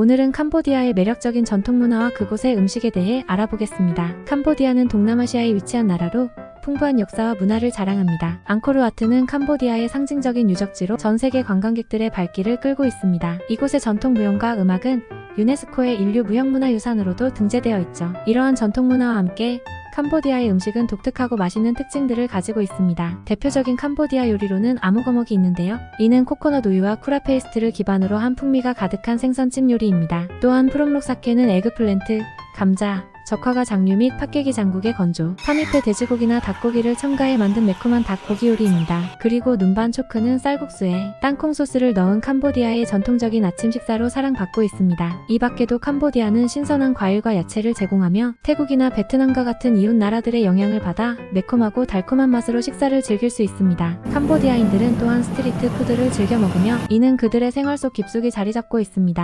오늘은 캄보디아의 매력적인 전통 문화와 그곳의 음식에 대해 알아보겠습니다. 캄보디아는 동남아시아에 위치한 나라로 풍부한 역사와 문화를 자랑합니다. 앙코르와트는 캄보디아의 상징적인 유적지로 전 세계 관광객들의 발길을 끌고 있습니다. 이곳의 전통 무용과 음악은 유네스코의 인류 무형문화유산으로도 등재되어 있죠. 이러한 전통 문화와 함께 캄보디아의 음식은 독특하고 맛있는 특징들을 가지고 있습니다. 대표적인 캄보디아 요리로는 아무거먹이 있는데요. 이는 코코넛 우유와 쿠라 페이스트를 기반으로 한 풍미가 가득한 생선찜 요리입니다. 또한 푸름록 사케는 에그플랜트, 감자, 적화가 장류 및 팥깨기 장국의 건조, 파미페 돼지고기나 닭고기를 첨가해 만든 매콤한 닭고기 요리입니다. 그리고 눈반 초크는 쌀국수에 땅콩 소스를 넣은 캄보디아의 전통적인 아침 식사로 사랑받고 있습니다. 이 밖에도 캄보디아는 신선한 과일과 야채를 제공하며 태국이나 베트남과 같은 이웃 나라들의 영향을 받아 매콤하고 달콤한 맛으로 식사를 즐길 수 있습니다. 캄보디아인들은 또한 스트리트 푸드를 즐겨 먹으며 이는 그들의 생활 속 깊숙이 자리 잡고 있습니다.